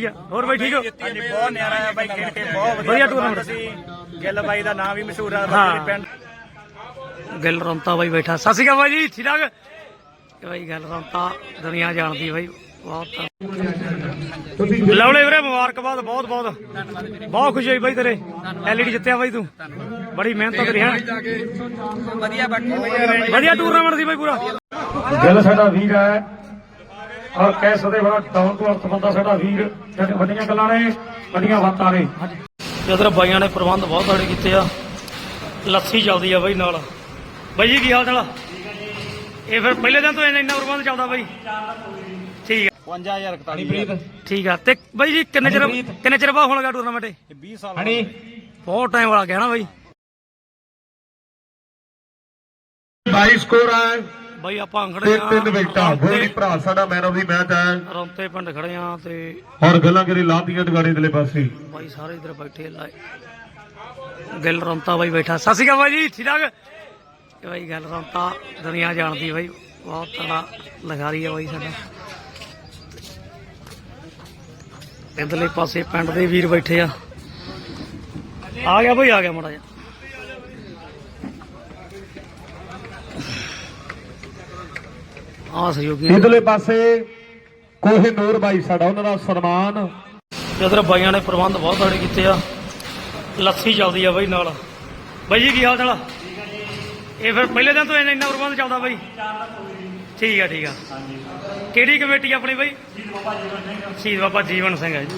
ਜਿੱਤੀ ਆ? ਹੋਰ ਬਾਈ ਠੀਕ ਹੋ? ਹਾਂਜੀ ਬਹੁਤ ਨਿਆਰਾ ਆ ਬਾਈ ਖੇਡ ਕੇ ਬਹੁਤ ਵਧੀਆ ਟੂਰਨਾਮੈਂਟ ਸੀ। ਗਿੱਲ ਬਾਈ ਦਾ ਨਾਮ ਵੀ ਮਸ਼ਹੂਰ ਆ ਹਾਂ। ਬੱਕਰੀ ਪਿੰਡ ਗਿੱਲ ਰੌਂਤਾ ਬਾਈ ਬੈਠਾ। ਸਤਿ ਸ਼੍ਰੀ ਅਕਾਲ ਬਾਈ ਜੀ ਠੀਕ ਠਾਕ? ਬਾਈ ਗਿੱਲ ਰੌਂਤਾ ਦੁਨੀਆ ਜਾਣਦੀ ਬਾਈ ਬਹੁਤ। ਲਵਲੇ ਵੀਰੇ ਮੁਬਾਰਕਬਾਦ ਬਹੁਤ ਬਹੁਤ। ਬਹੁਤ ਖੁਸ਼ੀ ਹੋਈ ਬਾਈ ਤੇਰੇ। ਐਲਈਡੀ ਜਿੱਤਿਆ ਬਾਈ ਤੂੰ। ਬੜੀ ਮਿਹਨਤ ਤੇਰੀ ਹੈ। ਵਧੀਆ ਬਾਕੀ ਵਧੀਆ ਟੂਰਨਾਮੈਂਟ ਸੀ ਬਾਈ ਪੂਰਾ। ਦਿਲ ਸਾਡਾ ਵੀਰ ਹੈ। ਔਰ ਕਹਿ ਸਕਦੇ ਬੜਾ ਡਾਊਨ ਟੂ ਅਰਥ ਬੰਦਾ ਸਾਡਾ ਵੀਰ ਜਿਹੜੇ ਵੱਡੀਆਂ ਗੱਲਾਂ ਨੇ ਵੱਡੀਆਂ ਬਾਤਾਂ ਨੇ। ਇਧਰ ਬਾਈਆਂ ਨੇ ਪ੍ਰਬੰਧ ਬਹੁਤ ਸਾਰੇ ਕੀਤੇ ਆ। ਲੱਸੀ ਚੱਲਦੀ ਆ ਬਾਈ ਨਾਲ। ਬਾਈ ਜੀ ਕੀ ਹਾਲ ਚਾਲ ਆ? ਇਹ ਫਿਰ ਪਹਿਲੇ ਦਿਨ ਤੋਂ ਇੰਨਾ ਇੰਨਾ ਪ੍ਰਬੰਧ ਚੱਲਦਾ ਬਾਈ। ਠੀਕ ਆ। 5041 ਠੀਕ ਆ। ਤੇ ਬਾਈ ਜੀ ਕਿੰਨੇ ਚਿਰ ਕਿੰਨੇ ਚਿਰ ਬਾਅਦ ਹੋਣ ਲੱਗਾ ਟੂਰਨਾਮੈਂਟ ਇਹ 20 ਸਾਲ ਹਣੀ ਬਹੁਤ ਟਾਈਮ ਵਾਲਾ ਗਿਆ ਨਾ ਬਾਈ। 22 ਸਕੋਰ ਹੈ ਬਾਈ ਆਪਾਂ ਖੜੇ ਆ ਤਿੰਨ ਵਿਕਟਾਂ ਗੋਲੀ ਭਰਾ ਸਾਡਾ ਮੈਨ ਆਫ ਦੀ ਮੈਚ ਹੈ। ਰੌਂਤੇ ਪਿੰਡ ਖੜੇ ਆ ਤੇ ਔਰ ਗੱਲਾਂ ਕਰੀ ਲਾਤੀਆਂ ਟਗਾੜੇ ਦੇ ਪਾਸੇ? ਬਾਈ ਸਾਰੇ ਇਧਰ ਬੈਠੇ ਲਾਏ। ਗਿੱਲ ਰੌਂਤਾ ਬਾਈ ਬੈਠਾ। ਸਤਿ ਸ਼੍ਰੀ ਅਕਾਲ ਜੀ ਠੀਕ ਠਾਕ? ਬਾਈ ਗਿੱਲ ਰੌਂਤਾ ਦੁਨੀਆ ਜਾਣਦੀ ਬਾਈ ਬਹੁਤ ਤੜਾ ਲਗਾਰੀ ਆ ਬਾਈ ਸਾਡਾ। ਇਧਰਲੇ ਪਾਸੇ ਪਿੰਡ ਦੇ ਵੀਰ ਬੈਠੇ ਆ। ਆ ਗਿਆ ਬਾਈ ਆ ਗਿਆ ਮੜਾ ਜਾ ਆ ਸਹਿਯੋਗੀ ਇਧਰਲੇ ਪਾਸੇ ਕੋਹੇ ਨੂਰ ਬਾਈ ਸਾਡਾ ਉਹਨਾਂ ਦਾ ਸਨਮਾਨ। ਇਧਰ ਬਾਈਆਂ ਨੇ ਪ੍ਰਬੰਧ ਬਹੁਤ ਸਾਰੇ ਕੀਤੇ ਆ। ਲੱਸੀ ਚੱਲਦੀ ਆ ਬਾਈ ਨਾਲ। ਬਾਈ ਜੀ ਕੀ ਹਾਲ ਚਾਲ ਆ? ਇਹ ਫਿਰ ਪਹਿਲੇ ਦਿਨ ਤੋਂ ਇੰਨਾ ਇੰਨਾ ਪ੍ਰਬੰਧ ਚੱਲਦਾ ਬਾਈ। ਠੀਕ ਆ ਠੀਕ ਆ। ਕਿਹੜੀ ਕਮੇਟੀ ਆਪਣੀ ਬਾਈ? ਸ਼ਹੀਦ ਬਾਬਾ ਜੀਵਨ ਸਿੰਘ ਹੈ ਜੀ।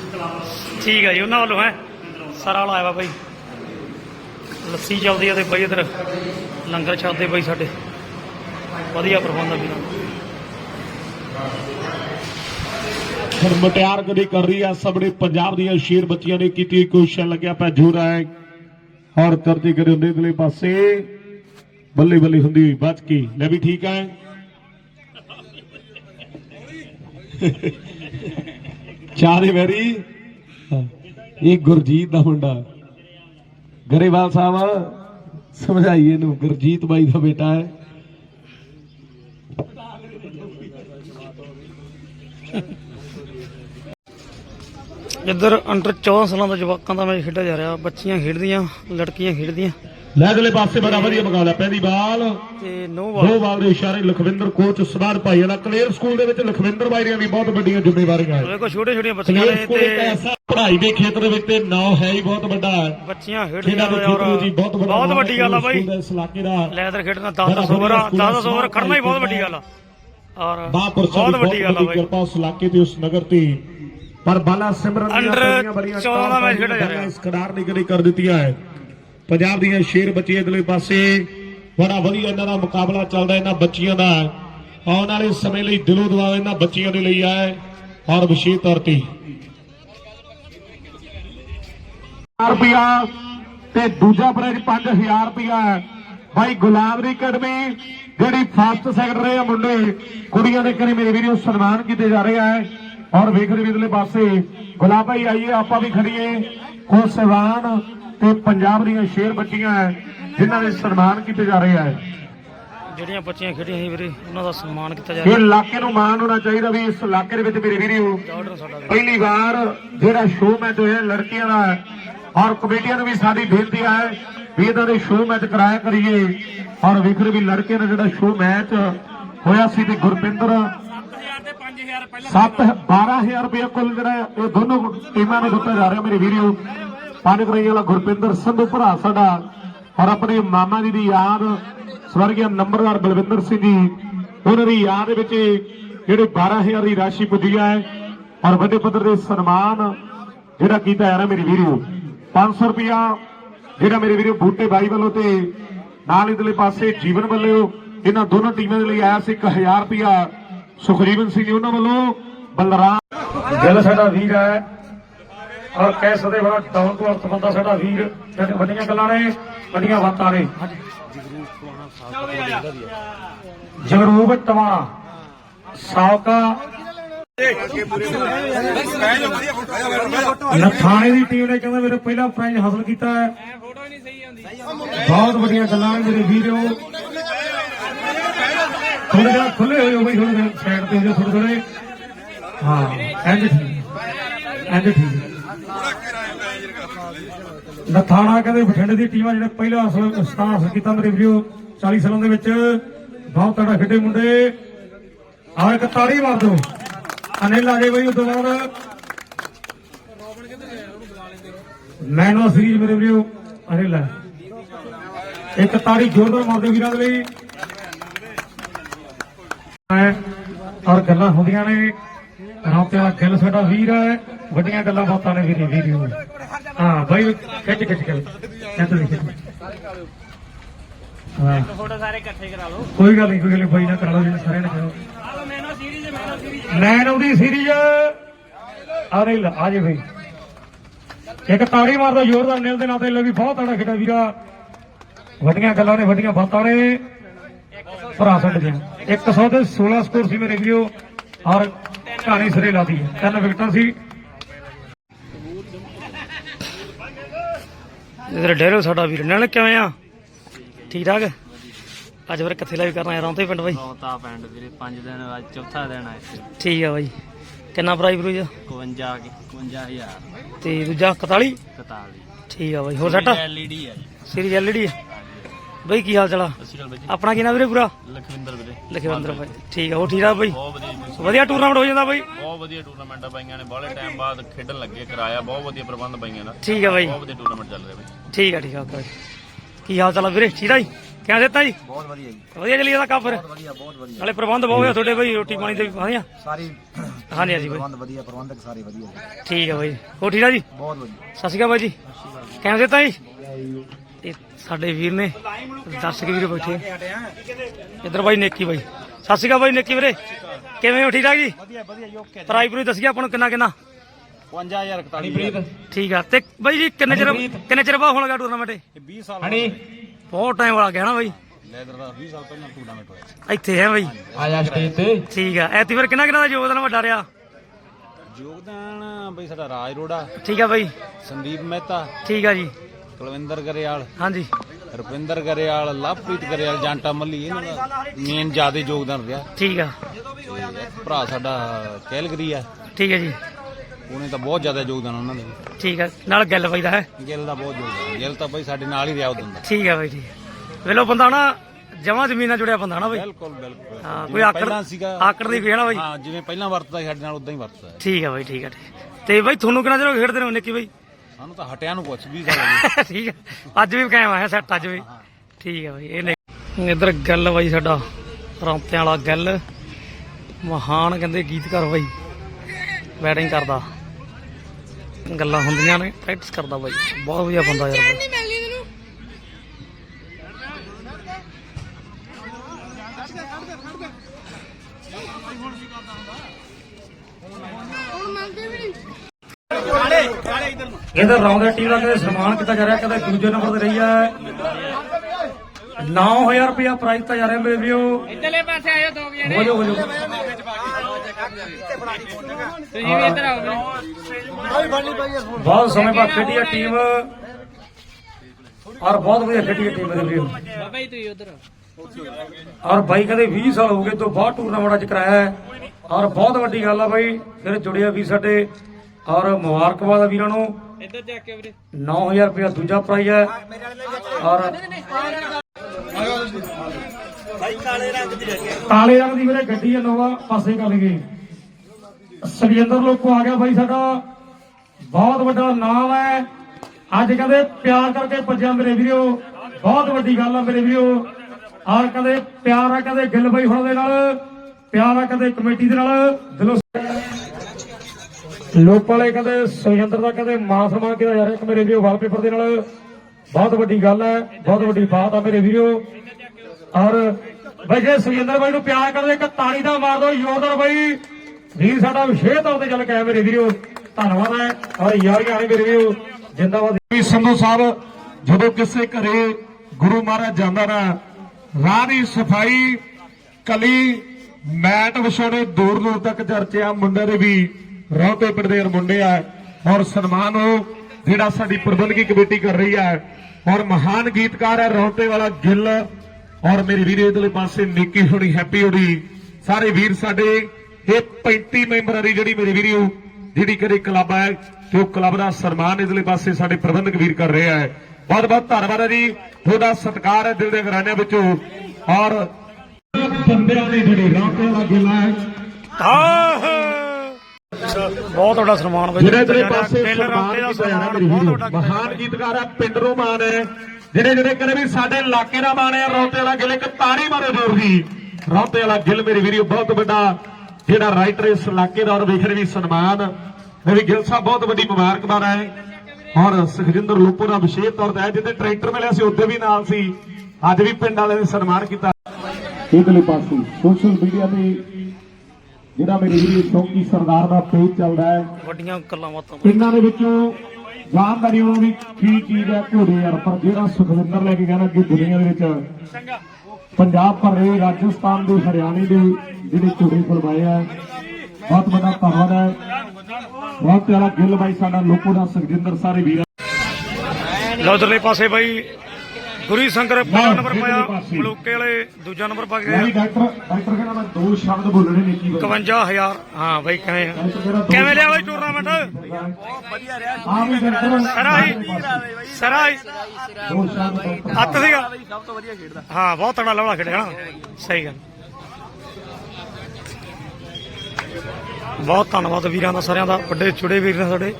ਠੀਕ ਆ ਜੀ ਉਹਨਾਂ ਵੱਲੋਂ ਹੈ? ਸਾਰਾ ਵਾਲਾ ਆਇਆ ਵਾ ਬਾਈ। ਲੱਸੀ ਚੱਲਦੀ ਆ ਤੇ ਬਾਈ ਇਧਰ ਲੰਗਰ ਛਕਦੇ ਬਾਈ ਸਾਡੇ। ਵਧੀਆ ਪ੍ਰਬੰਧ ਆ ਵੀਰਾਂ ਹੁਣ ਮਟਿਆਰ ਕਦੀ ਕਰ ਰਹੀ ਆ ਸਭਨੇ ਪੰਜਾਬ ਦੀਆਂ ਸ਼ੇਰ ਬੱਚੀਆਂ ਨੇ ਕੀਤੀ ਕੋਸ਼ਿਸ਼ ਲੱਗਿਆ ਪੈ ਜੂਰ ਹੈ। ਔਰ ਕਰਦੀ ਕਰੇ ਹੁੰਦੇ ਇਧਰਲੇ ਪਾਸੇ ਬੱਲੇ ਬੱਲੇ ਹੁੰਦੀ ਹੋਈ ਬਚ ਕੀ ਲੈ ਵੀ ਠੀਕ ਚਾਹ ਦੇ ਵੈਰੀ? ਇਹ ਗੁਰਜੀਤ ਦਾ ਮੁੰਡਾ। ਗਰੇਵਾਲ ਸਾਹਿਬ ਸਮਝਾਈਏ ਇਹਨੂੰ ਗੁਰਜੀਤ ਬਾਈ ਦਾ ਬੇਟਾ ਹੈ। ਇੱਧਰ ਅੰਡਰ 14 ਸਾਲਾਂ ਦਾ ਜਵਾਕਾਂ ਦਾ ਮੈਚ ਖੇਡਿਆ ਜਾ ਰਿਹਾ। ਬੱਚੀਆਂ ਖੇਡਦੀਆਂ ਲੜਕੀਆਂ ਖੇਡਦੀਆਂ। ਲੈ ਅਗਲੇ ਪਾਸੇ ਬੜਾ ਵਧੀਆ ਮੁਕਾਬਲਾ ਪਹਿਲੀ ਬਾਲ। ਤੇ ਨੋ ਬਾਲ। ਬਾਲ ਦੇ ਇਸ਼ਾਰੇ ਲਖਵਿੰਦਰ ਕੋਚ ਸਵਾਰ ਭਾਈ ਵਾਲਾ। ਕਲੇਰ ਸਕੂਲ ਦੇ ਵਿੱਚ ਲਖਵਿੰਦਰ ਬਾਈਰੀਆਂ ਦੀ ਬਹੁਤ ਵੱਡੀਆਂ ਜ਼ਿੰਮੇਵਾਰੀਆਂ ਹੈ। ਵੇਖੋ ਛੋਟੇ ਛੋਟੀਆਂ ਬੱਚੀਆਂ ਨੇ ਤੇ ਪੜ੍ਹਾਈ ਦੇ ਖੇਤਰ ਵਿੱਚ ਤੇ ਨਾਂ ਹੈ ਹੀ ਬਹੁਤ ਵੱਡਾ ਬੱਚੀਆਂ ਖੇਡਦੀਆਂ ਨੇ ਔਰ ਬਹੁਤ ਵੱਡਾ ਗੱਲ ਆ ਬਾਈ। ਇਸ ਇਲਾਕੇ ਦਾ। ਲੈਦਰ ਖੇਡਣਾ ਬੜਾ 10 ਓਵਰ ਵਧੀਆ ਸਕੂਲ 10 ਓਵਰ ਖੜਨਾ ਹੀ ਬਹੁਤ ਵੱਡੀ ਗੱਲ ਆ। ਔਰ ਬਹੁਤ ਵੱਡੀ ਗੱਲ ਆ ਬਾਈ। ਕਿਰਪਾ ਉਸ ਇਲਾਕੇ ਤੇ ਉਸ ਨਗਰ ਤੇ ਪਰ ਬਾਲਾ ਸਿਮਰਨ ਦੀਆਂ ਬੜੀਆਂ ਬੜੀਆਂ 14 ਦਾ ਮੈਚ ਖੇਡਿਆ ਜਾ ਰਿਹਾ। ਇਸ ਖਿਡਾਰ ਨੇ ਕਦੇ ਕਰ ਦਿੱਤੀਆਂ ਹੈ? ਪੰਜਾਬ ਦੀਆਂ ਸ਼ੇਰ ਬੱਚੀਆਂ ਅਗਲੇ ਪਾਸੇ ਬੜਾ ਵਧੀਆ ਇਹਨਾਂ ਦਾ ਮੁਕਾਬਲਾ ਚੱਲਦਾ ਇਹਨਾਂ ਬੱਚੀਆਂ ਦਾ। ਆਉਣ ਵਾਲੇ ਸਮੇਂ ਲਈ ਦਿਲੋਂ ਦੁਆ ਇਹਨਾਂ ਬੱਚੀਆਂ ਦੇ ਲਈ ਹੈ ਔਰ ਵਿਸ਼ੇਸ਼ ਤੌਰ ਤੇ ਰੁਪਿਆ ਤੇ ਦੂਜਾ ਪ੍ਰਾਈਜ਼ 5000 ਰੁਪਿਆ ਹੈ। ਭਾਈ ਗੁਲਾਬ ਦੀ ਅਕੈਡਮੀ ਜਿਹੜੀ ਫਸਟ ਸੈਕਟਰ ਆ ਮੁੰਡੇ। ਕੁੜੀਆਂ ਦੇ ਕਰੇ ਮੇਰੇ ਵੀਰੋ ਸਨਮਾਨ ਕੀਤੇ ਜਾ ਰਿਹਾ ਹੈ ਔਰ ਵੇਖ ਰਹੇ ਵਿਦਲੇ ਪਾਸੇ ਗੁਲਾਬ ਭਾਈ ਆਈਏ ਆਪਾਂ ਵੀ ਖੜੀਏ। ਕੋ ਸਵਾਨ ਤੇ ਪੰਜਾਬ ਦੀਆਂ ਸ਼ੇਰ ਬੱਚੀਆਂ ਜਿਨ੍ਹਾਂ ਦੇ ਸਨਮਾਨ ਕੀਤੇ ਜਾ ਰਹੇ ਹੈ। ਜਿਹੜੀਆਂ ਬੱਚੀਆਂ ਖੇਡੀਆਂ ਸੀ ਵੀਰੇ ਉਹਨਾਂ ਦਾ ਸਨਮਾਨ ਕੀਤਾ ਜਾ ਇਹ ਰਿਹਾ ਇਲਾਕੇ ਨੂੰ ਮਾਣ ਹੋਣਾ ਚਾਹੀਦਾ ਵੀ ਇਸ ਇਲਾਕੇ ਦੇ ਵਿੱਚ ਮੇਰੇ ਵੀਰੋ। ਪਹਿਲੀ ਵਾਰ ਜਿਹੜਾ ਸ਼ੋਅ ਮੈਚ ਹੋਇਆ ਲੜਕੀਆਂ ਦਾ ਔਰ ਕਮੇਟੀਆਂ ਨੂੰ ਵੀ ਸਾਡੀ ਬੇਨਤੀ ਹੈ ਵੀ ਇਹਨਾਂ ਦੇ ਸ਼ੋਅ ਮੈਚ ਕਰਾਇਆ ਕਰੀਏ। ਔਰ ਵੇਖ ਰਹੇ ਵੀ ਲੜਕਿਆਂ ਦਾ ਜਿਹੜਾ ਸ਼ੋਅ ਮੈਚ ਹੋਇਆ ਸੀ ਤੇ ਗੁਰਪਿੰਦਰ 7 12000 ਰੁਪਏ ਕੁੱਲ ਜਿਹੜਾ ਇਹ ਦੋਨੋਂ ਟੀਮਾਂ ਨੂੰ ਦਿੱਤਾ ਜਾ ਰਿਹਾ ਮੇਰੇ ਵੀਰੋ। ਪਾਣੀ ਕਰਾਈ ਵਾਲਾ ਗੁਰਪਿੰਦਰ ਸੰਧੂ ਭਰਾ ਸਾਡਾ ਔਰ ਆਪਣੇ ਮਾਮਾ ਜੀ ਦੀ ਯਾਦ ਸਵਰਗੀ ਨੰਬਰਦਾਰ ਬਲਵਿੰਦਰ ਸਿੰਘ ਜੀ ਉਹਨਾਂ ਦੀ ਯਾਦ ਦੇ ਵਿੱਚ ਜਿਹੜੇ 12000 ਦੀ ਰਾਸ਼ੀ ਪੁੱਜੀ ਹੈ ਔਰ ਵੱਡੇ ਪੱਧਰ ਦੇ ਸਨਮਾਨ ਜਿਹੜਾ ਕੀਤਾ ਜਾ ਰਿਹਾ ਮੇਰੇ ਵੀਰੋ। 500 ਰੁਪਿਆ ਜਿਹੜਾ ਮੇਰੇ ਵੀਰੋ ਬੂਟੇ ਬਾਈ ਵੱਲੋਂ ਤੇ ਨਾਲ ਇਧਰਲੇ ਪਾਸੇ ਜੀਵਨ ਵੱਲੋਂ ਇਹਨਾਂ ਦੋਨੋਂ ਟੀਮਾਂ ਦੇ ਲਈ ਆਇਆ ਸੀ 1000 ਰੁਪਿਆ ਸੁਖਜੀਵਨ ਸਿੰਘ ਜੀ, ਉਹਨਾਂ ਵੱਲੋਂ ਬਲਰਾਮ ਦਿਲ ਸਾਡਾ ਵੀਰ ਹੈ। ਔਰ ਕਹਿ ਸਕਦੇ ਬੜਾ ਡਾਊਨ ਟੂ ਅਰਥ ਬੰਦਾ ਸਾਡਾ ਵੀਰ ਜਿਹੜੇ ਵੱਡੀਆਂ ਗੱਲਾਂ ਨੇ, ਵੱਡੀਆਂ ਬਾਤਾਂ ਨੇ। ਜਗਰੂਪ ਟਵਾਣਾ ਸਾਉਕਾ ਨਥਾਣੇ ਦੀ ਟੀਮ ਨੇ ਕਹਿੰਦਾ ਮੇਰੇ ਪਹਿਲਾ ਪ੍ਰਾਈਜ਼ ਹਾਸਲ ਕੀਤਾ ਹੈ। ਬਹੁਤ ਵੱਡੀਆਂ ਗੱਲਾਂ ਨੇ ਮੇਰੇ ਵੀਰੋ। ਥੋੜੇ ਜਿਹਾ ਖੁੱਲੇ ਹੋਏ ਹੋ ਬਈ ਥੋੜੇ ਸਾਈਡ ਤੇ ਹੋ ਜਾਓ ਥੋੜੇ ਥੋੜੇ ਹਾਂ ਇੰਜ ਠੀਕ ਇੰਜ ਠੀਕ। ਨਥਾਣਾ ਕਹਿੰਦੇ ਬਠਿੰਡੇ ਦੀ ਟੀਮਾਂ ਜਿਹੜੇ ਪਹਿਲਾ ਅਸਲ ਸਥਾਨ ਕੀਤਾ ਮੇਰੇ ਵੀਡੀਓ 40 ਸਾਲਾਂ ਦੇ ਵਿੱਚ। ਬਹੁਤ ਤੜਾ ਖੇਡੇ ਮੁੰਡੇ। ਆਹ ਇੱਕ ਤਾੜੀ ਮਾਰ ਦਿਓ। ਅਨਿਲ ਆ ਗਏ ਬਈ ਉਸ ਤੋਂ ਬਾਅਦ ਆਫ ਸੀਰੀਜ਼ ਮੇਰੇ ਵੀਡੀਓ ਅਨਿਲ ਇੱਕ ਤਾੜੀ ਜ਼ੋਰਦਾਰ ਮਾਰ ਦਿਓ ਵੀਰਾਂ ਦੇ ਲਈ। ਹੈ ਔਰ ਗੱਲਾਂ ਹੁੰਦੀਆਂ ਨੇ। ਰੌਂਤੇ ਗਿੱਲ ਸਾਡਾ ਵੀਰ ਹੈ। ਵੱਡੀਆਂ ਗੱਲਾਂ ਬਾਤਾਂ ਨੇ ਵੀਰੇ ਵੀਡੀਓ ਹਾਂ ਬਾਈ ਖਿੱਚ ਖਿੱਚ ਕੇ ਕਹਿੰਦੇ ਦੇਖੀ ਹਾਂ। ਫੋਟੋ ਸਾਰੇ ਇਕੱਠੇ ਕਰਾ ਲਓ ਕੋਈ ਗੱਲ ਨਹੀਂ ਕੋਈ ਗੱਲ ਨੀ, ਬਾਈ ਨਾ ਕਰਾ ਲਓ ਜੀ ਸਾਰਿਆਂ ਨੇ ਕਰੋ ਮੈਨੋ ਸੀਰੀਜ਼ ਮੈਨੋ ਸੀਰੀਜ਼ ਲੈਣ ਆਉਂਦੀ ਸੀਰੀਜ਼। ਆ ਰਹੀ ਆ ਜੇ ਬਈ। ਇੱਕ ਤਾੜੀ ਮਾਰਦਾ ਜ਼ੋਰਦਾਰ ਨਿਲ ਦੇ ਨਾਂ ਤੇ ਲੈ ਵੀ ਬਹੁਤ ਤੜਾ ਖੇਡਾ ਵੀਰਾ। ਵੱਡੀਆਂ ਗੱਲਾਂ ਨੇ ਵੱਡੀਆਂ ਬਾਤਾਂ ਨੇ। ਭਰਾ ਛੱਡ ਗਿਆ 100 ਤੇ 16 ਸਕੋਰ ਸੀ ਮੇਰੇ ਵੀਡੀਓ ਔਰ ਕਹਾਣੀ ਸਿਰੇ ਲਾਦੀ ਹੈ ਤਿੰਨ ਵਿਕਟਾਂ ਸੀ। ਇਧਰ ਡੇਰੋ ਸਾਡਾ ਵੀਰ। ਨਾਲ ਕਿਵੇਂ ਆ? ਠੀਕ ਠਾਕ? ਅੱਜ ਫਿਰ ਕਿੱਥੇ ਲਾਈਵ ਕਰਨਾ ਯਾਰ ਰੌਂਤੇ ਪਿੰਡ ਬਾਈ। ਰੌਤਾ ਪਿੰਡ ਵੀਰੇ 5 ਦਿਨ ਅੱਜ ਚੌਥਾ ਦਿਨ ਆ ਇੱਥੇ। ਠੀਕ ਆ ਬਾਈ। ਕਿੰਨਾ ਪ੍ਰਾਈਸ ਬਰੂਜ 51 ਕੇ 51000 ਤੇ ਦੂਜਾ 41 41 ਠੀਕ ਆ ਬਾਈ। ਹੋਰ ਸੱਟ ਐਲਈਡੀ ਆ ਜੀ। ਸੀਰੀਜ਼ ਐਲਈਡੀ ਬਾਈ ਕੀ ਹਾਲ ਚਾਲ ਆ? ਸਤਿ ਸ਼੍ਰੀ ਅਕਾਲ ਬਾਈ ਆਪਣਾ ਕੀ ਨਾਮ ਵੀਰੇ ਪੂਰਾ? ਲਖਵਿੰਦਰ ਵੀਰੇ। ਲਖਵਿੰਦਰ ਬਾਈ। ਠੀਕ ਆ ਉਹ ਠੀਕ ਆ ਬਾਈ? ਬਹੁਤ ਵਧੀਆ ਜੀ। ਵਧੀਆ ਟੂਰਨਾਮੈਂਟ ਹੋ ਜਾਂਦਾ ਬਾਈ? ਬਹੁਤ ਵਧੀਆ ਟੂਰਨਾਮੈਂਟ ਆ ਬਾਈਆਂ ਨੇ ਬਾਹਲੇ ਟਾਈਮ ਬਾਅਦ ਖੇਡਣ ਲੱਗੇ ਕਰਾਇਆ ਬਹੁਤ ਵਧੀਆ ਪ੍ਰਬੰਧ ਬਾਈਆਂ ਦਾ। ਠੀਕ ਆ ਬਾਈ। ਬਹੁਤ ਵਧੀਆ ਟੂਰਨਾਮੈਂਟ ਚੱਲ ਰਿਹਾ ਬਾਈ। ਠੀਕ ਆ ਠੀਕ ਆ ਓਕੇ ਕੀ ਹਾਲ ਚਾਲ ਆ ਵੀਰੇ? ਠੀਕ ਆ ਜੀ? ਕਿਵੇਂ ਦਿੱਤਾ ਜੀ? ਬਹੁਤ ਵਧੀਆ ਜੀ। ਵਧੀਆ ਚੱਲੀ ਜਾਂਦਾ ਕੰਮ ਫਿਰ? ਵਧੀਆ ਬਹੁਤ ਵਧੀਆ। ਨਾਲੇ ਪ੍ਰਬੰਧ ਬਹੁਤ ਹੋਇਆ ਤੁਹਾਡੇ ਬਾਈ ਰੋਟੀ ਪਾਣੀ ਦੇ ਵੀ ਵਧੀਆ। ਸਾਰੀ ਹਾਂਜੀ ਹਾਂਜੀ ਬਾਈ। ਪ੍ਰਬੰਧ ਵਧੀਆ ਪ੍ਰਬੰਧਕ ਸਾਰੇ ਵਧੀਆ। ਠੀਕ ਆ ਬਾਈ। ਹੋ ਠੀਕ ਆ ਜੀ? ਬਹੁਤ ਵਧੀਆ। ਸਤਿ ਸ਼੍ਰੀ ਅਕਾਲ ਬਾਈ ਜੀ। ਕਿਵੇਂ ਦਿੱਤਾ ਜੀ। ਇਹ ਸਾਡੇ ਵੀਰ ਨੇ। ਦਰਸ਼ਕ ਵੀਰ ਬੈਠੇ। ਇੱਧਰ ਬਾਈ ਨੇਕੀ ਬਾਈ। ਸਤਿ ਸ਼੍ਰੀ ਅਕਾਲ ਬਾਈ ਨੇਕੀ ਵੀਰੇ। ਕਿਵੇਂ ਹੋ? ਠੀਕ ਠਾਕ ਜੀ? ਵਧੀਆ ਵਧੀਆ ਓਕੇ ਪ੍ਰਾਈ ਪੂਰੀ ਦੱਸਿਆ ਆਪਾਂ ਨੂੰ ਕਿੰਨਾ ਕਿੰਨਾ? 5041 ਠੀਕ ਆ। ਤੇ ਬਾਈ ਜੀ ਕਿੰਨੇ ਚਿਰ ਕਿੰਨੇ ਚਿਰ ਬਾਅਦ ਹੋਣ ਲੱਗਾ ਟੂਰਨਾਮੈਂਟ ਇਹ 20 ਸਾਲ ਹਣੀ। ਬਹੁਤ ਟਾਈਮ ਵਾਲਾ ਗਿਆ ਨਾ ਬਾਈ। ਲੈਦਰ ਦਾ 20 ਸਾਲ ਪਹਿਲਾਂ ਟੂਰਨਾਮੈਂਟ ਹੋਇਆ। ਇੱਥੇ ਹੈ ਬਾਈ। ਆਇਆ ਸਟੇਜ ਤੇ ਠੀਕ ਆ। ਐਤੀ ਫਿਰ ਕਿੰਨਾ ਕਿੰਨਾ ਦਾ ਯੋਗਦਾਨ ਵੱਡਾ ਰਿਹਾ? ਯੋਗਦਾਨ ਬਈ ਸਾਡਾ ਰਾਜ ਰੋੜਾ ਠੀਕ ਆ ਬਾਈ। ਸੰਦੀਪ ਮਹਿਤਾ। ਠੀਕ ਆ ਜੀ। ਕੁਲਵਿੰਦਰ ਗਰੇਵਾਲ। ਹਾਂਜੀ। ਰੁਪਿੰਦਰ ਗਰੇਵਾਲ ਲਵਪ੍ਰੀਤ ਗਰੇਵਾਲ ਜਾਂਟਾ ਮੱਲੀ ਇਹਨਾਂ ਦਾ ਮੇਨ ਜ਼ਿਆਦਾ ਯੋਗਦਾਨ ਰਿਹਾ। ਠੀਕ ਆ। ਭਰਾ ਸਾਡਾ ਕੈਲਗਰੀ ਆ। ਠੀਕ ਆ ਜੀ। ਉਹਨੇ ਤਾਂ ਬਹੁਤ ਜ਼ਿਆਦਾ ਯੋਗਦਾਨ ਉਹਨਾਂ ਦਾ। ਵੀ। ਠੀਕ ਆ। ਨਾਲ ਗੱਲ ਬਾਈ ਦਾ ਹੈ। ਗਿੱਲ ਦਾ ਬਹੁਤ ਯੋਗਦਾਨ ਗਿੱਲ ਤਾਂ ਬਈ ਸਾਡੇ ਨਾਲ ਹੀ ਰਿਹਾ ਉਦੋਂ ਦਾ। ਠੀਕ ਆ ਬਾਈ ਜੀ। ਵੇਲੋ ਬੰਦਾ ਨਾ ਜਮਾ ਜ਼ਮੀਨ ਨਾਲ ਜੁੜਿਆ ਬੰਦਾ ਨਾ ਬਾਈ। ਬਿਲਕੁਲ ਬਿਲਕੁਲ। ਹਾਂ ਕੋਈ ਜਿਵੇਂ ਆਕੜ ਪਹਿਲਾਂ ਸੀਗਾ ਆਕੜ ਦੀ ਵੇਣਾ ਬਾਈ। ਹਾਂ ਜਿਵੇਂ ਪਹਿਲਾਂ ਵਰਤਦਾ ਸੀ ਸਾਡੇ ਨਾਲ ਉਦਾਂ ਹੀ ਵਰਤਦਾ ਹੈ। ਠੀਕ ਆ ਬਾਈ ਠੀਕ ਆ। ਠੀਕ ਤੇ ਬਾਈ ਤੁਹਾਨੂੰ ਕਿੰਨਾ ਚਿਰ ਹੋ ਗਿਆ ਖੇਡਦੇ ਨੇ ਨਿੱਕੀ ਬਾਈ? ਸਾਨੂੰ ਤਾਂ ਹਟਿਆ ਨੂੰ ਪੁੱਛ ਵੀ ਸਕਦੇ ਠੀਕ ਆ। ਅੱਜ ਵੀ ਕਾਇਮ ਆਇਆ ਸੈੱਟ ਅੱਜ ਵੀ। ਠੀਕ ਆ ਬਾਈ ਇਹ ਨੇ ਇਧਰ ਗੱਲ ਬਾਈ ਸਾਡਾ ਰੌਂਤਿਆਂ ਵਾਲਾ ਗੱਲ। ਮਹਾਨ ਕਹਿੰਦੇ ਗੀਤਕਾਰ ਬਾਈ। ਬੈਟਿੰਗ ਕਰਦਾ। ਗੱਲਾਂ ਹੁੰਦੀਆਂ ਨੇ ਪ੍ਰੈਕਟਿਸ ਕਰਦਾ ਬਾਈ। ਬਹੁਤ ਵਧੀਆ ਬੰਦਾ ਯਾਰ ਬਾਈ। ਇਹਦਾ ਰੌਂਦ ਟੀਮ ਦਾ ਕਦੇ ਸਨਮਾਨ ਕੀਤਾ ਜਾ ਰਿਹਾ ਕਦੇ ਦੂਜੇ ਨੰਬਰ ਤੇ ਰਹੀ ਹੈ 9000 ਰੁਪਇਆ ਪ੍ਰਾਈਜ਼ ਤਾਂ ਜਾ ਰਿਹਾ ਮੇਰੇ ਵੀਓ ਇਧਰਲੇ ਪਾਸੇ ਆਇਓ ਦੋ ਜਣੇ ਹੋ ਜਾਓ ਹੋ ਜਾਓ। ਤੁਸੀਂ ਵੀ ਇੱਧਰ ਆਓ ਬਹੁਤ ਸਮੇਂ ਬਾਅਦ ਖੇਡੀ ਹੈ ਟੀਮ ਔਰ ਬਹੁਤ ਵਧੀਆ ਖੇਡੀ ਹੈ ਟੀਮ ਮੇਰੇ ਵੀਓ ਬਾਬਾ ਜੀ ਤੁਸੀਂ ਉਧਰ ਔਰ ਬਾਈ ਕਹਿੰਦੇ 20 ਸਾਲ ਹੋ ਗਏ ਤੋਂ ਬਾਅਦ ਟੂਰਨਾਮੈਂਟ ਅੱਜ ਕਰਾਇਆ ਹੈ। ਔਰ ਬਹੁਤ ਵੱਡੀ ਗੱਲ ਆ ਬਾਈ ਫਿਰ ਜੁੜਿਆ ਵੀ ਸਾਡੇ। ਔਰ ਮੁਬਾਰਕਬਾਦ ਆ ਵੀਰਾਂ ਨੂੰ। ਇੱਧਰ ਜਾ ਕੇ ਵੀਰੇ। 9000 ਰੁਪਇਆ ਦੂਜਾ ਪ੍ਰਾਈਜ਼ ਹੈ। ਔਰ ਕਾਲੇ ਰੰਗ ਦੀ ਵੀਰੇ ਗੱਡੀ ਹੈ ਨੋਵਾ ਪਾਸੇ ਕਰ ਗਈ ਸੁਖਜਿੰਦਰ ਲੋਕੋ ਆ ਗਿਆ ਬਾਈ ਸਾਡਾ। ਬਹੁਤ ਵੱਡਾ ਨਾਮ ਹੈ। ਅੱਜ ਕਹਿੰਦੇ ਪਿਆਰ ਕਰਕੇ ਭੱਜਿਆ ਮੇਰੇ ਵੀਰੋ। ਬਹੁਤ ਵੱਡੀ ਗੱਲ ਆ ਮੇਰੇ ਵੀਰੋ। ਔਰ ਕਹਿੰਦੇ ਪਿਆਰ ਆ ਕਹਿੰਦੇ ਗਿੱਲ ਬਾਈ ਹੁਣ ਦੇ ਨਾਲ। ਪਿਆਰ ਆ ਕਹਿੰਦੇ ਕਮੇਟੀ ਦੇ ਨਾਲ। ਦਿਲੋਂ ਲੋਕ ਵਾਲੇ ਕਹਿੰਦੇ ਸੁਖਜਿੰਦਰ ਦਾ ਕਹਿੰਦੇ ਮਾਨ ਸਨਮਾਨ ਕੀਤਾ ਜਾ ਇੱਕ ਮੇਰੇ ਵੀਰੋ ਵਾਲਪੇਪਰ ਦੇ ਨਾਲ। ਬਹੁਤ ਵੱਡੀ ਗੱਲ ਹੈ, ਬਹੁਤ ਵੱਡੀ ਬਾਤ ਆ ਮੇਰੇ ਵੀਰੋ। ਔਰ ਬਈ ਜੇ ਸੁਖਜਿੰਦਰ ਬਾਈ ਨੂੰ ਪਿਆਰ ਕਰਦੇ, ਇੱਕ ਤਾੜੀ ਦਾ ਮਾਰ ਦਿਓ ਯੋਧਰ ਬਾਈ। ਵੀਰ ਸਾਡਾ ਵਿਸ਼ੇਸ਼ ਤੌਰ ਤੇ ਚੱਲ ਕੇ ਆਇਆ ਮੇਰੇ ਵੀਰੋ। ਧੰਨਵਾਦ ਹੈ। ਔਰ ਯਾਰੀਆਂ ਨੇ ਮੇਰੇ ਵੀਰੋ, ਜਿੰਦਾਬਾਦ। ਵੀ ਸੰਧੂ ਸਾਹਿਬ, ਜਦੋਂ ਕਿਸੇ ਘਰੇ ਗੁਰੂ ਮਹਾਰਾਜ ਜਾਂਦਾ ਨਾ, ਰਾਹ ਦੀ ਸਫ਼ਾਈ, ਕਲੀ, ਮੈਟ ਵਿਛਾਉਣੇ ਦੂਰ ਦੂਰ ਤੱਕ ਚਰਚਿਆ, ਮੁੰਡੇ ਦੇ ਵੀ ਰੌਤੇ ਪਿੰਡ ਦੇ ਮੁੰਡੇ ਆ ਔਰ ਸਨਮਾਨ ਉਹ ਜਿਹੜਾ ਸਾਡੀ ਪ੍ਰਬੰਧਕੀ ਕਮੇਟੀ ਕਰ ਰਹੀ ਹੈ ਔਰ ਮਹਾਨ ਗੀਤਕਾਰ ਹੈ ਰੌਤੇ ਵਾਲਾ ਗਿੱਲ। ਔਰ ਮੇਰੀ ਵੀਡੀਓ ਇਧਰਲੇ ਪਾਸੇ ਨਿੱਕੀ ਹੋਣੀ ਹੈਪੀ ਹੋਣੀ। ਸਾਰੇ ਵੀਰ ਸਾਡੇ ਇਹ 35 ਮੈਂਬਰਾਂ ਦੀ ਜਿਹੜੀ ਮੇਰੀ ਵੀਡੀਓ ਜਿਹੜੀ ਕਰੇ ਕਲੱਬ ਹੈ ਤੇ ਉਹ ਕਲੱਬ ਦਾ ਸਨਮਾਨ ਇਸਲੇ ਪਾਸੇ ਸਾਡੇ ਪ੍ਰਬੰਧਕ ਵੀਰ ਕਰ ਰਿਹਾ ਹੈ ਬਹੁਤ ਬਹੁਤ ਧੰਨਵਾਦ ਹੈ ਜੀ। ਤੁਹਾਡਾ ਸਤਿਕਾਰ ਹੈ ਦਿਲ ਦੇ ਘਰਾਣਿਆਂ ਵਿੱਚੋਂ। ਔਰ ਬੰਦਿਆਂ ਦੀ ਜਿਹੜੀ ਰਾਤੇ ਵਾਲਾ ਗਿਲਾ ਹੈ ਆਹ! ਬਹੁਤ ਵੱਡਾ ਸਨਮਾਨ ਬਈ ਜਿਹੜੇ ਜਿਹੜੇ ਪਾਸੇ ਸਨਮਾਨ ਕੀਤਾ ਜਾਣਾ ਸਨਮਾਨ ਮੇਰੀ ਬਹੁਤ ਵੀਡੀਓ ਮਹਾਨ ਗੀਤਕਾਰ ਹੈ ਪਿੰਡ ਨੂੰ ਮਾਨ ਹੈ। ਜਿਹੜੇ ਜਿਹੜੇ ਕਰੇ ਵੀ ਸਾਡੇ ਇਲਾਕੇ ਦਾ ਮਾਣ ਹੈ ਰੌਤੇ ਵਾਲਾ ਗਿੱਲ ਇੱਕ ਤਾੜੀ ਮਾਰੋ ਜ਼ੋਰ ਦੀ ਰੌਤੇ ਵਾਲਾ ਗਿੱਲ ਮੇਰੀ ਵੀਡੀਓ ਬਹੁਤ ਵੱਡਾ ਜਿਹੜਾ ਰਾਈਟਰ ਇਸ ਇਲਾਕੇ ਦਾ ਔਰ ਵੇਖਣ ਵੀ ਸਨਮਾਨ। ਮੇਰੀ ਗਿੱਲ ਸਾਹਿਬ ਬਹੁਤ ਵੱਡੀ ਮੁਬਾਰਕਬਾਦ ਹੈ। ਔਰ ਸੁਖਜਿੰਦਰ ਲੋਪੋ ਦਾ ਵਿਸ਼ੇਸ਼ ਤੌਰ ਤੇ ਜਿੱਦੇ ਟਰੈਕਟਰ ਮਿਲਿਆ ਸੀ ਉਹਦੇ ਵੀ ਨਾਲ ਸੀ। ਅੱਜ ਵੀ ਪਿੰਡ ਵਾਲਿਆਂ ਨੇ ਸਨਮਾਨ ਕੀਤਾ। ਇਧਰਲੇ ਪਾਸੇ ਸੋਸ਼ਲ ਮੀਡੀਆ ਤੇ ਜਿਹੜਾ ਮੇਰੀ ਵੀਡੀਓ ਚੌਕੀ ਸਰਦਾਰ ਦਾ ਪੇਜ ਚੱਲਦਾ ਹੈ ਵੱਡੀਆਂ ਗੱਲਾਂ ਬਾਤਾਂ। ਇਹਨਾਂ ਦੇ ਵਿੱਚੋਂ ਜਾਣਕਾਰੀ ਉਹ ਵੀ ਕੀ ਚੀਜ਼ ਹੈ ਘੋੜੇ ਯਾਰ ਪਰ ਜਿਹੜਾ ਸੁਖਵਿੰਦਰ ਲੈ ਕੇ ਗਿਆ ਨਾ ਕਿ ਦੁਨੀਆ ਦੇ ਵਿੱਚ ਪੰਜਾਬ ਭਰ ਦੇ ਰਾਜਸਥਾਨ ਦੇ ਹਰਿਆਣੇ ਦੇ ਜਿਹੜੇ ਘੋੜੇ ਖੁਲਵਾਏ ਆ। ਬਹੁਤ ਵੱਡਾ ਧੰਨਵਾਦ ਹੈ। ਬਹੁਤ ਪਿਆਰਾ ਗਿੱਲ ਬਾਈ ਸਾਡਾ ਲੋਕੋ ਦਾ ਸੁਖਜਿੰਦਰ ਸਾਰੇ ਵੀਰ ਲਓ ਉਧਰਲੇ ਪਾਸੇ ਬਈ। ਗੁਰੀ ਸੰਗਰ ਪਹਿਲਾ ਨੰਬਰ ਪਾਇਆ। ਮਲੂਕੇ ਵਾਲੇ ਦੂਜਾ ਨੰਬਰ ਪਾ ਗਿਆ ਡਾਕਟਰ ਡਾਕਟਰ ਕਹਿੰਦਾ ਮੈਂ ਦੋ ਸ਼ਬਦ ਬੋਲਣੇ ਨੇ ਕੀ ਬਾਈ 51000 ਹਾਂ ਬਈ ਕਿਵੇਂ ਬਈ ਟੂਰਨਾਮੈਂਟ ਹੱਥ ਸੀਗਾ? ਸਭ ਤੋਂ ਵਧੀਆ ਖੇਡਦਾ। ਬਹੁਤ ਤੜਾ ਲਵੜਾ ਖੇਡਿਆ ਸਹੀ ਗੱਲ। ਬਹੁਤ ਧੰਨਵਾਦ ਵੀਰਾਂ ਦਾ ਸਾਰਿਆਂ ਦਾ ਵੱਡੇ ਛੋੜੇ ਵੀਰ ਨੇ ਸਾਡੇ।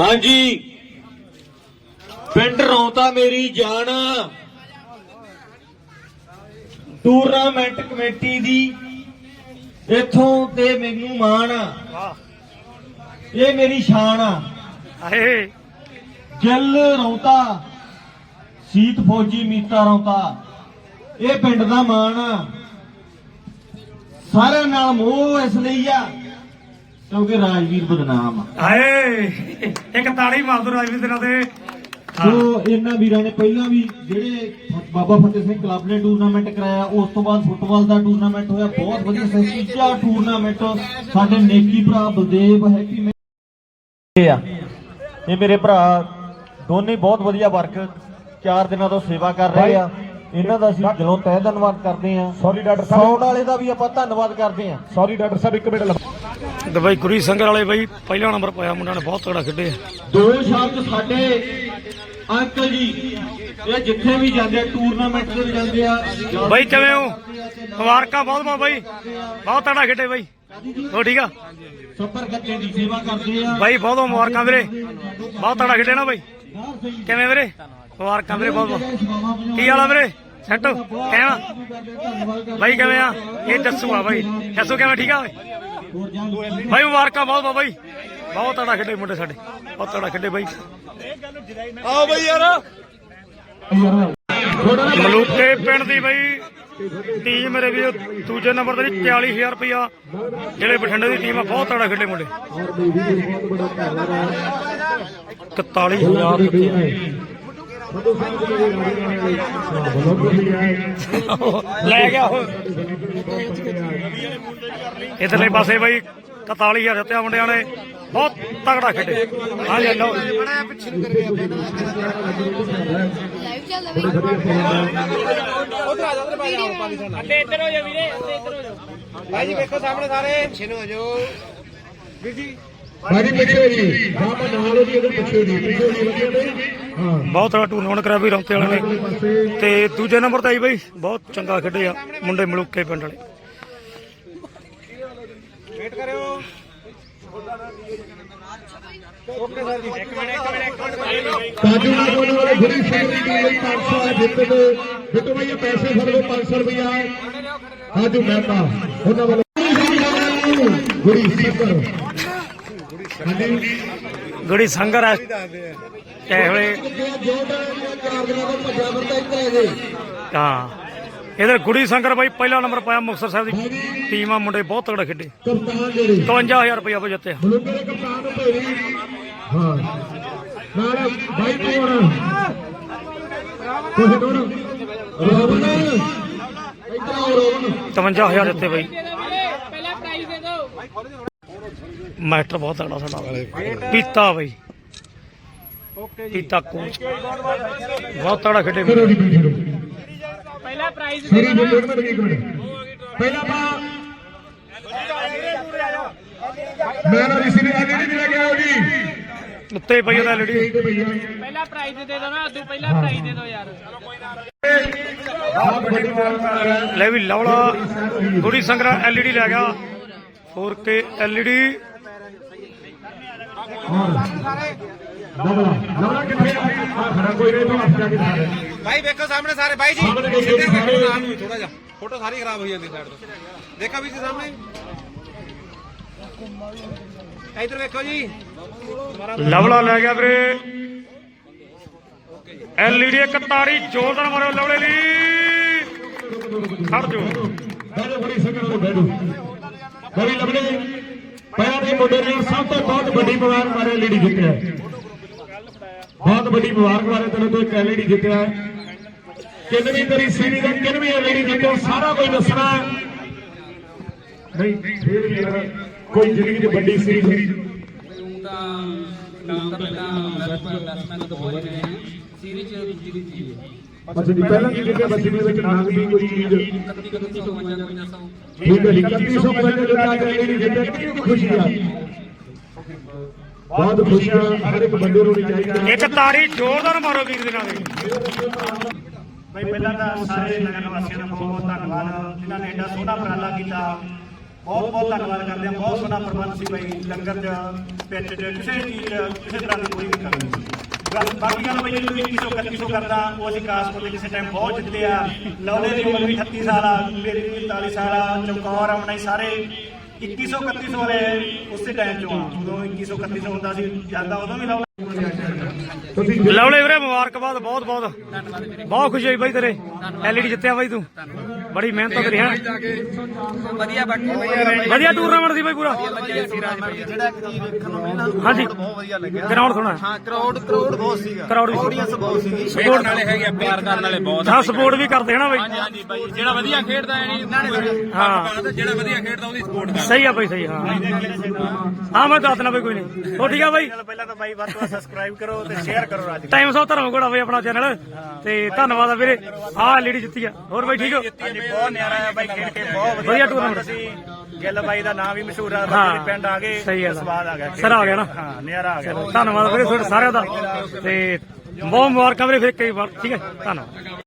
ਹਾਂਜੀ। ਪਿੰਡ ਰੌਂਤਾ ਮੇਰੀ ਜਾਨ। ਟੂਰਨਾਮੈਂਟ ਕਮੇਟੀ ਦੀ ਇਥੋਂ ਤੇ ਮੈਨੂੰ ਮਾਣ ਆ। ਇਹ ਮੇਰੀ ਸ਼ਾਨ ਆ। ਆਏ। ਗਿੱਲ ਰੌਂਤਾ ਸੀਤ ਫੌਜੀ ਮੀਤਾ ਰੌਂਤਾ ਇਹ ਪਿੰਡ ਦਾ ਮਾਣ ਆ। ਸਾਰਿਆਂ ਨਾਲ ਮੋਹ ਇਸ ਲਈ ਆ ਕਿਉਂਕਿ ਰਾਜਵੀਰ ਬਦਨਾਮ ਆ। ਆਏ। ਇੱਕ ਤਾੜੀ ਮਾਰ ਦੋ ਰਾਜਵੀਰ ਦੇ ਨਾਲ ਤੇ। ਸੋ ਇਹਨਾਂ ਵੀਰਾਂ ਨੇ ਪਹਿਲਾਂ ਵੀ ਜਿਹੜੇ ਬਾਬਾ ਫਤਿਹ ਸਿੰਘ ਕਲੱਬ ਨੇ ਟੂਰਨਾਮੈਂਟ ਕਰਾਇਆ ਉਸ ਤੋਂ ਬਾਅਦ ਫੁੱਟਬਾਲ ਦਾ ਟੂਰਨਾਮੈਂਟ ਹੋਇਆ ਬਹੁਤ ਵਧੀਆ ਸੀ ਤੀਜਾ ਟੂਰਨਾਮੈਂਟ ਸਾਡੇ ਨੇਕੀ ਭਰਾ ਬਲਦੇਵ ਹੈਪੀ ਆ। ਇਹ ਮੇਰੇ ਭਰਾ ਦੋਨੇ ਬਹੁਤ ਵਧੀਆ ਵਰਕ ਚਾਰ ਦਿਨਾਂ ਤੋਂ ਸੇਵਾ ਕਰ ਰਹੇ ਆ। ਇਹਨਾਂ ਦਾ ਅਸੀਂ ਦਿਲੋਂ ਤਹਿ ਧੰਨਵਾਦ ਕਰਦੇ ਆ ਸੌਰੀ ਡਾਕਟਰ ਸਾਊਂਡ ਵਾਲੇ ਦਾ ਵੀ ਆਪਾਂ ਧੰਨਵਾਦ ਕਰਦੇ ਆ ਸੌਰੀ ਡਾਕਟਰ ਸਾਹਿਬ ਇੱਕ ਮਿੰਟ ਬਈ ਗੁਰੀ ਸੰਗਰ ਵਾਲੇ ਬਈ ਪਹਿਲਾ ਨੰਬਰ ਪਾਇਆ ਮੁੰਡਾ ਨੇ ਬਹੁਤ ਤਗੜਾ ਖੇਡਿਆ। ਦੋ ਸ਼ਬਦ ਸਾਡੇ ਅੰਕਲ ਜੀ ਇਹ ਜਿੱਥੇ ਵੀ ਜਾਂਦੇ ਆ ਟੂਰਨਾਮੈਂਟ ਤੇ ਵੀ ਜਾਂਦੇ ਆ। ਬਈ ਕਿਵੇਂ ਹੋ? ਮੁਬਾਰਕਾਂ ਬਹੁਤ ਬਹੁਤ ਬਈ। ਬਹੁਤ ਤਗੜਾ ਖੇਡੇ ਬਈ। ਹੋ ਠੀਕ ਆ? ਸੱਪਰ ਗੱਤੇ ਦੀ ਸੇਵਾ ਕਰਦੇ ਆ। ਬਾਈ ਬਹੁਤ ਬਹੁਤ ਮੁਬਾਰਕਾਂ ਵੀਰੇ। ਬਹੁਤ ਤਗੜਾ ਖੇਡੇ ਨਾ ਬਾਈ। ਕਿਵੇਂ ਵੀਰੇ? ਮੁਬਾਰਕਾਂ ਵੀਰੇ ਬਹੁਤ ਬਹੁਤ। ਕੀ ਹਾਲ ਆ ਵੀਰੇ? ਸੈੱਟ? ਕਿਵੇਂ ਆ? ਬਾਈ ਕਿਵੇਂ ਆ? ਇਹ ਦੱਸੂ ਆ ਬਾਈ। ਦੱਸੋ ਕਿਵੇਂ ਠੀਕ ਆ ਬਾਈ? ਬਾਈ ਮੁਬਾਰਕਾਂ ਬਹੁਤ ਬਹੁਤ ਬਾਈ। ਬਹੁਤ ਤਗੜਾ ਖੇਡੇ ਮੁੰਡੇ ਸਾਡੇ। ਬਹੁਤ ਤਗੜਾ ਖੇਡੇ ਬਾਈ। ਮਲੂਕੇ ਪਿੰਡ ਦੀ ਬਾਈ ਟੀਮ ਮੇਰੇ ਵੀ ਦੂਜੇ ਨੰਬਰ ਤੇ ਜੀ 40000 ਰੁਪਇਆ ਜਿਹੜੇ ਬਠਿੰਡੇ ਦੀ ਟੀਮ ਆ ਬਹੁਤ ਤਗੜਾ ਖੇਡੇ ਮੁੰਡੇ। 41000 ਲੈ ਗਿਆ ਉਹ। ਇਧਰਲੇ ਪਾਸੇ ਬਾਈ 41000 ਦਿੱਤਿਆ ਮੁੰਡਿਆਂ ਨੇ। ਬਹੁਤ ਤਗੜਾ ਖੇਡੇ। ਹਾਂਜੀ ਲਓ। ਲਾਈਵ ਬਾਜੀ ਪਿੱਛੇ ਹੋ ਜੀ ਹਾਂ ਮੈਂ ਨਾਲ ਉਹਦੀ ਅਗਰ ਪਿੱਛੇ ਹੋ ਜੀ ਪਿੱਛੇ ਹੋ ਜੀ ਵਧੀਆ ਨੇ ਹਾਂ ਬਹੁਤ ਤਗੜਾ ਟੂਰਨਾਮੈਂਟ ਕਰਿਆ ਵੀ ਰੌਂਤੇ ਵਾਲੇ ਨੇ। ਤੇ ਦੂਜੇ ਨੰਬਰ ਤੇ ਆਈ ਬਾਈ ਬਹੁਤ ਚੰਗਾ ਖੇਡੇ ਆ ਮੁੰਡੇ ਮਲੂਕੇ ਪਿੰਡ ਵਾਲੇ। ਕਾਜੂ ਨਾਗੋਲ ਵਾਲੇ ਗੁਰੀ ਸਿੰਘ ਦੀ ਟੀਮ ਲਈ 500 ਹੈ ਜਿੱਤ ਦੇ। ਬਿੱਟੂ ਭਈਆ ਪੈਸੇ ਫੜ ਲਓ 500 ਰੁਪਇਆ ਕਾਜੂ ਮਹਿਤਾ ਉਹਨਾਂ ਵੱਲੋਂ ਗੁਰੀ ਸਿੰਘ ਹਾਂਜੀ। ਗੜੀ ਸੰਗਰ ਆ। ਇਹ ਵੇਲੇ ਹਾਂ। ਇਹਦੇ ਗੁੜੀ ਸੰਗਰ ਬਾਈ ਪਹਿਲਾ ਨੰਬਰ ਪਾਇਆ ਮੁਕਤਸਰ ਸਾਹਿਬ ਦੀ ਟੀਮ ਆ ਮੁੰਡੇ ਬਹੁਤ ਤਗੜਾ ਖੇਡੇ। ਕਪਤਾਨ ਜਿਹੜੇ 51000 ਰੁਪਇਆ ਬਈ ਜਿੱਤਿਆ ਹਾਂ ਨਾਲ ਬਾਈ। ਕੋਰ ਕੋਹ ਕੋਰ ਰੋਬਨ ਇੱਧਰ ਆਓ ਰੋਬਨ 55000 ਦਿੱਤੇ ਬਾਈ ਮਾਸਟਰ ਬਹੁਤ ਤਗੜਾ ਸਾਡਾ। ਪੀਤਾ ਬਾਈ। ਪੀਤਾ ਕੋਚ। ਬਹੁਤ ਤਗੜਾ ਖੇਡੇ ਕਰੋ ਜੀ ਪਹਿਲਾ ਪ੍ਰਾਈਜ਼ ਸਰੀ ਇੱਕ ਮਿੰਟ ਪਹਿਲਾ ਪਾ ਮੈਂ ਨਾ ਰਿਸੀਵ ਐਲਈਡੀ ਵੀ ਲੈ ਕੇ ਆਓ ਜੀ? ਉੱਤੇ ਪਈ ਉਹਦਾ ਐਲਈਡੀ ਪਹਿਲਾ ਪ੍ਰਾਈਜ਼ ਦੇ ਦੋ ਨਾ ਅੱਧੂ ਪਹਿਲਾ ਪ੍ਰਾਈਜ਼ ਦੇ ਦੋ ਯਾਰ। ਲੈ ਵੀ ਲਵਲਾ ਗੁੜੀ ਸੰਗਰਾ ਐਲਈਡੀ ਲੈ ਗਿਆ। 4K ਐਲਈਡੀ ਲਵਲਾ ਲਵਲਾ ਕਿੱਥੇ ਆ? ਆਹ ਖੜਾ ਕੋਈ ਨਹੀਂ ਤੂੰ ਹੱਥ ਜਾ ਕੇ ਸਾਰੇ ਭਾਈ ਵੇਖੋ ਸਾਹਮਣੇ ਸਾਰੇ ਭਾਈ ਜੀ ਥੋੜਾ ਜਿਹਾ। ਫੋਟੋ ਸਾਰੀ ਖਰਾਬ ਹੋਈ ਜਾਂਦੀ ਸਾਈਡ ਤੋਂ। ਦੇਖਾ ਵੀ ਜੀ ਸਾਹਮਣੇ। ਇਧਰ ਵੇਖੋ ਜੀ। ਲਵਲਾ ਲੈ ਗਿਆ ਵੀਰੇ। ਐਲਈਡੀ ਇੱਕ ਤਾੜੀ ਜ਼ੋਰਦਾਰ ਮਾਰੋ ਲਵਲੇ ਲਈ ਖੜ ਜੋ ਬੈਠੋ ਬੜੀ ਸੰਗਤ ਨੂੰ ਬੈਠੋ ਬੜੀ ਲੰਬੇ। ਪੈਰਾਂ ਦੇ ਮੁੰਡੇ ਨੇ ਸਭ ਤੋਂ ਬਹੁਤ ਵੱਡੀ ਮੁਬਾਰਕ ਮਾਰੇ ਲੇਡੀ ਜਿੱਤਿਆ। ਹੈ। ਬਹੁਤ ਵੱਡੀ ਮੁਬਾਰਕ ਮਾਰੇ ਤੈਨੂੰ ਤੋਂ ਇੱਕ ਐਲਈਡੀ ਜਿੱਤਿਆ ਹੈ। ਕਿੰਨਵੀਂ ਤੇਰੀ ਸੀਰੀ ਦਾ ਕਿੰਨਵੀਂ ਐਲਈਡੀ ਜਿੱਤਿਆ ਸਾਰਾ ਕੁਝ ਦੱਸਣਾ ਹੈ। ਨਹੀਂ ਫੇਰ ਵੀ ਯਾਰ ਕੋਈ ਜ਼ਿੰਦਗੀ 'ਚ ਵੱਡੀ ਸੀਰੀ ਅੱਛਾ ਜੀ ਪਹਿਲਾਂ ਕੀ ਬੱਚੇ ਦੇ ਵਿੱਚ? ਨਾਮ ਦੀ ਕੋਈ ਚੀਜ਼? ਠੀਕ ਹੈ ਜੀ 3150 ਜੋ ਅੱਜ ਐਲਈਡੀ ਜਿੱਤਿਆ ਕਿੰਨੀ ਖੁਸ਼ੀ ਆ। ਬਹੁਤ ਖੁਸ਼ੀ ਆ ਹਰ ਇੱਕ ਬੰਦੇ ਨੂੰ ਨਹੀਂ ਚਾਹੀਦਾ ਇੱਕ ਤਾੜੀ ਜ਼ੋਰਦਾਰ ਮਾਰੋ ਵੀਰ ਦੇ ਨਾਲ। ਬਈ ਪਹਿਲਾਂ ਤਾਂ ਸਾਰੇ ਨਗਰ ਵਾਸੀਆਂ ਦਾ ਬਹੁਤ ਬਹੁਤ ਧੰਨਵਾਦ। ਜਿਨ੍ਹਾਂ ਨੇ ਐਡਾ ਸੋਹਣਾ ਉਪਰਾਲਾ ਕੀਤਾ। ਬਹੁਤ ਬਹੁਤ ਧੰਨਵਾਦ ਕਰਦੇ ਹਾਂ। ਬਹੁਤ ਸੋਹਣਾ ਪ੍ਰਬੰਧ ਸੀ ਬਈ ਲੰਗਰ ਚ ਪਿੱਛ ਚ ਕਿਸੇ ਚੀਜ਼ ਕਿਸੇ ਤਰ੍ਹਾਂ ਦੀ ਕੋਈ ਵੀ ਕਮੀ ਨਹੀਂ ਸੀ। ਗੱਲ ਬਾਕੀ ਗੱਲ ਬਈ ਜਿਹੜੀ 2100 2100 ਕਰਦਾ ਉਹ ਅਸੀਂ ਕਾਸਪੁਰ ਦੇ ਕਿਸੇ ਟਾਈਮ ਬਹੁਤ ਜਿੱਤੇ ਆ ਲੌਲੇ ਦੀ ਉਮਰ ਵੀ 38 ਸਾਲ ਆ ਮੇਰੀ ਵੀ 43 ਸਾਲ ਆ ਚਮਕੌਰ ਆਮਣਾ ਹੀ ਸਾਰੇ 2100 3100 ਵਾਲੇ ਉਸੇ ਟਾਈਮ ਚੋਂ ਆ। ਉਦੋਂ 2100 3100 ਹੁੰਦਾ ਸੀ, ਜਾਂਦਾ ਉਦੋਂ ਵੀ ਲੌਲਾ ਤੁਸੀਂ ਲਵਲੇ ਵੀਰੇ ਮੁਬਾਰਕਬਾਦ ਬਹੁਤ ਬਹੁਤ। ਬਹੁਤ ਖੁਸ਼ੀ ਹੋਈ ਬਾਈ ਤੇਰੇ। ਐਲਈਡੀ ਜਿੱਤਿਆ ਬਾਈ ਤੂੰ। ਬੜੀ ਮਿਹਨਤ ਕਰੀ ਹੈ। ਵਧੀਆ ਬਾਕੀ ਵਧੀਆ ਟੂਰਨਾਮੈਂਟ ਸੀ ਬਾਈ ਪੂਰਾ। ਜਿਹੜਾ ਕਿ ਵੇਖਣ ਨੂੰ ਮਿਲਣਾ ਹਾਂਜੀ। ਬਹੁਤ ਵਧੀਆ ਲੱਗਿਆ। ਗਰਾਊਂਡ ਸੋਹਣਾ ਹਾਂ ਕਰੋੜ ਕਰੋੜ ਬਹੁਤ ਸੀਗਾ। ਬਹੁਤ ਸੀਗੀ। ਸਪੋਰਟ ਨਾਲੇ ਹੈਗੇ ਪਿਆਰ ਕਰਨ ਵਾਲੇ ਬਹੁਤ ਹਾਂ ਸਪੋਰਟ ਵੀ ਕਰਦੇ ਹਨਾ ਬਾਈ। ਹਾਂਜੀ ਬਾਈ ਜਿਹੜਾ ਵਧੀਆ ਖੇਡਦਾ ਹੈ ਨਹੀਂ ਹਾਂ। ਜਿਹੜਾ ਵਧੀਆ ਖੇਡਦਾ ਉਹਦੀ ਸਪੋਰਟ ਕਰ ਸਹੀ ਆ ਬਾਈ ਸਹੀ ਹਾਂ। ਹਾਂ ਮੈਂ ਦੱਸ ਦੇਣਾ ਬਾਈ ਕੋਈ ਨਹੀਂ। ਹੋ ਠੀਕ ਆ ਬਾਈ। ਪਹਿਲਾਂ ਤਾਂ ਬਾਈ ਵੱਧ ਤੋਂ ਵੱਧ ਸਬਸਕ੍ਰਾਈਬ ਕਰੋ ਤੇ ਸ਼ੇਅਰ ਕਰੋ ਰਾਜ ਟਾਈਮ ਸੋ ਧਰਮ ਕੋੜਾ ਬਾਈ ਆਪਣਾ ਚੈਨਲ ਤੇ ਧੰਨਵਾਦ ਆ ਵੀਰੇ ਆਹ ਲੇਡੀ ਜਿੱਤੀ ਆ ਹੋਰ ਬਾਈ ਠੀਕ ਹੋ ਹਾਂਜੀ ਬਹੁਤ ਨਿਆਰਾ ਆ ਬਾਈ ਖੇਡ ਕੇ ਬਹੁਤ ਵਧੀਆ tournament। ਸੀ ਗਿੱਲ ਬਾਈ ਦਾ ਨਾਮ ਵੀ ਮਸ਼ਹੂਰ ਆ ਹਾਂ। ਬੱਚੇ ਪਿੰਡ ਆ ਗਏ ਸਹੀ ਗੱਲ ਆ। ਸਵਾਦ ਆ ਗਿਆ ਸਰ ਆ। ਗਿਆ ਨਾ। ਹਾਂ ਨਿਆਰਾ ਆ ਗਿਆ ਧੰਨਵਾਦ ਵੀਰੇ ਤੁਹਾਡੇ ਸਾਰਿਆਂ ਦਾ ਤੇ ਬਹੁਤ ਮੁਬਾਰਕਾਂ ਵੀਰੇ ਫਿਰ ਕਈ ਵਾਰ ਠੀਕ ਹੈ ਧੰਨਵਾਦ